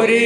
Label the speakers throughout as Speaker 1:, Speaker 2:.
Speaker 1: ഒരു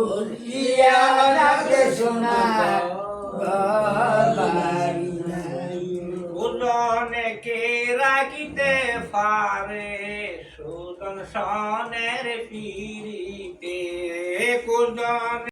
Speaker 1: ভুলিয়া লাগে সোনা
Speaker 2: অনেকে রাখিতে সুদন সনের পিড়িতে কুদন